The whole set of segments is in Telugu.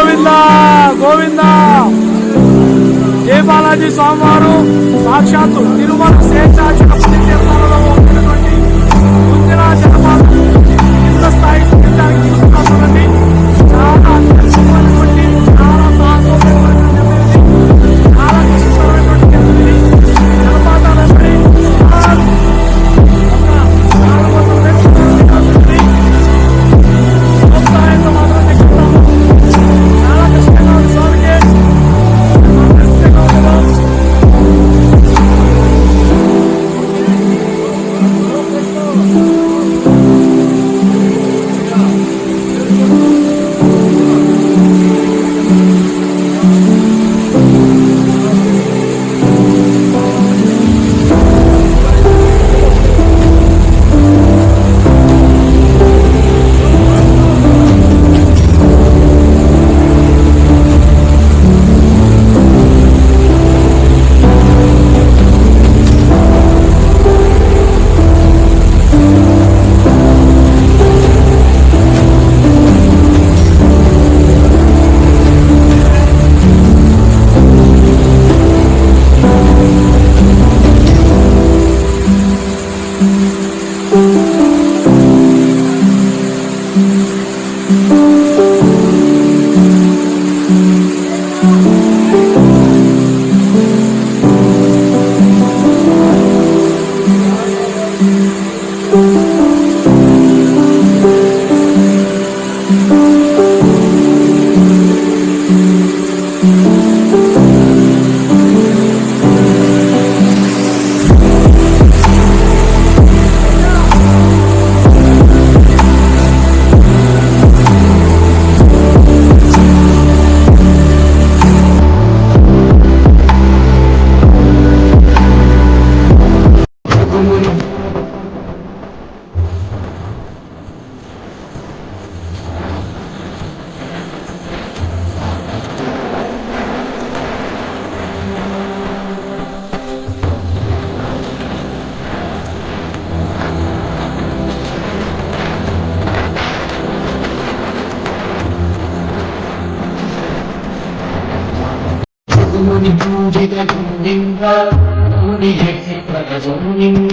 గోవింద గోవింద. జయ బాలాజీ స్వామివారు సాక్షాత్తు తిరుమల శేషాచల పుణ్యక్షేత్రాలలో ఉన్నటువంటి ముందిన జలపాతం కింద స్థాయికి ముని పూజిత గుణింగ ప్రగజోనింగ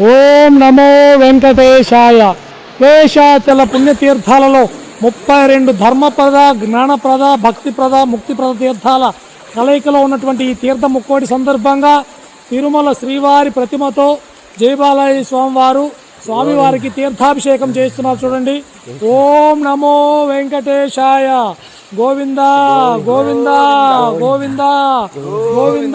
ఓం నమో వెంకటేశాయ. శేషాచల పుణ్యతీర్థాలలో ముప్పై రెండు ధర్మప్రద జ్ఞానప్రద భక్తిప్రద ముక్తిప్రద తీర్థాల కలయికలో ఉన్నటువంటి ఈ తీర్థ ముక్కోటి సందర్భంగా తిరుమల శ్రీవారి ప్రతిమతో జయబాలయ స్వామివారు స్వామివారికి తీర్థాభిషేకం చేస్తున్నారు చూడండి. ఓం నమో వెంకటేశాయ. గోవిందా గోవిందా గోవిందా గోవిందా.